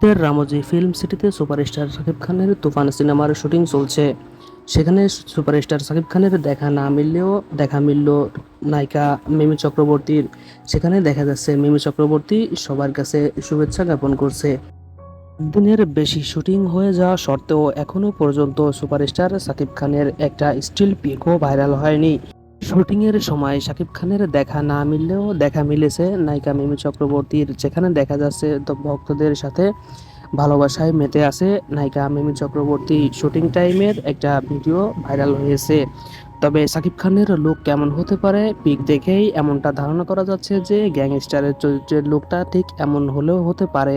বলিউডের রামজি ফিল্ম সিটিতে সুপারস্টার শাকিব খানের তুফান সিনেমার শুটিং চলছে। সেখানে সুপারস্টার শাকিব খানের দেখা না মিললেও দেখা মিলল নায়িকা মিমি চক্রবর্তীর। সেখানে দেখা যাচ্ছে মিমি চক্রবর্তী সবার কাছে শুভেচ্ছা জ্ঞাপন করছে। দিনের বেশি শুটিং হয়ে যাওয়া সত্ত্বেও এখনও পর্যন্ত সুপারস্টার শাকিব খানের একটা স্টিল পিকও ভাইরাল হয়নি। শুটিংয়ের সময় শাকিব খানের দেখা না মিললেও দেখা মিলেছে নায়িকা মিমি চক্রবর্তীর, যেখানে দেখা যাচ্ছে তো ভক্তদের সাথে ভালোবাসায় মেতে আছে নায়িকা মিমি চক্রবর্তী। শুটিং টাইমের একটা ভিডিও ভাইরাল হয়েছে। তবে শাকিব খানের লুক কেমন হতে পারে পিক দেখেই এমনটা ধারণা করা যাচ্ছে যে গ্যাংস্টারের চরিত্রের লুকটা ঠিক এমন হলেও হতে পারে।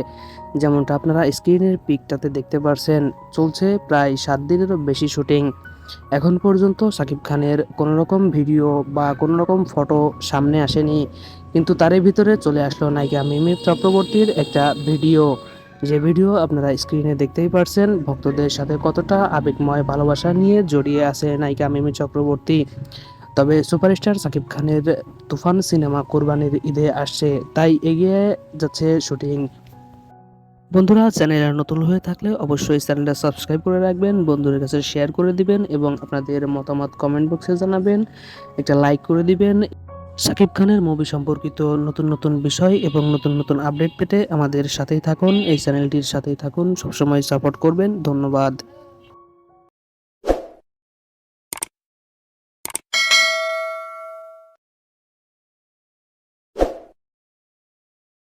যেমনটা আপনারা স্ক্রিনের পিকটাতে দেখতে পারছেন, চলছে প্রায় সাত দিনেরও বেশি শুটিং। এখন পর্যন্ত শাকিব খানের কোনো রকম ভিডিও বা কোনো রকম ফটো সামনে আসেনি, কিন্তু তারই ভিতরে চলে আসলো নায়িকা মিমি চক্রবর্তীর একটা ভিডিও। যে ভিডিও আপনারা স্ক্রিনে দেখতেই পারছেন, ভক্তদের সাথে কতটা আবেগময় ভালোবাসা নিয়ে জড়িয়ে আছে নায়িকা মিমি চক্রবর্তী। তবে সুপারস্টার শাকিব খানের তুফান সিনেমা কোরবানির ঈদে আসছে, তাই এগিয়ে যাচ্ছে শুটিং। বন্ধুরা, চ্যানেলে নতুন হয়ে থাকলে অবশ্যই চ্যানেলটা সাবস্ক্রাইব করে রাখবেন, বন্ধুদের কাছে শেয়ার করে দিবেন এবং আপনাদের মতামত কমেন্ট বক্সে জানাবেন। একটা লাইক করে দিবেন। সাকিব খানের মুভি সম্পর্কিত নতুন নতুন বিষয় এবং নতুন নতুন আপডেট পেতে আমাদের সাথেই থাকুন, এই চ্যানেলটির সাথেই থাকুন, সবসময় সাপোর্ট করবেন, ধন্যবাদ।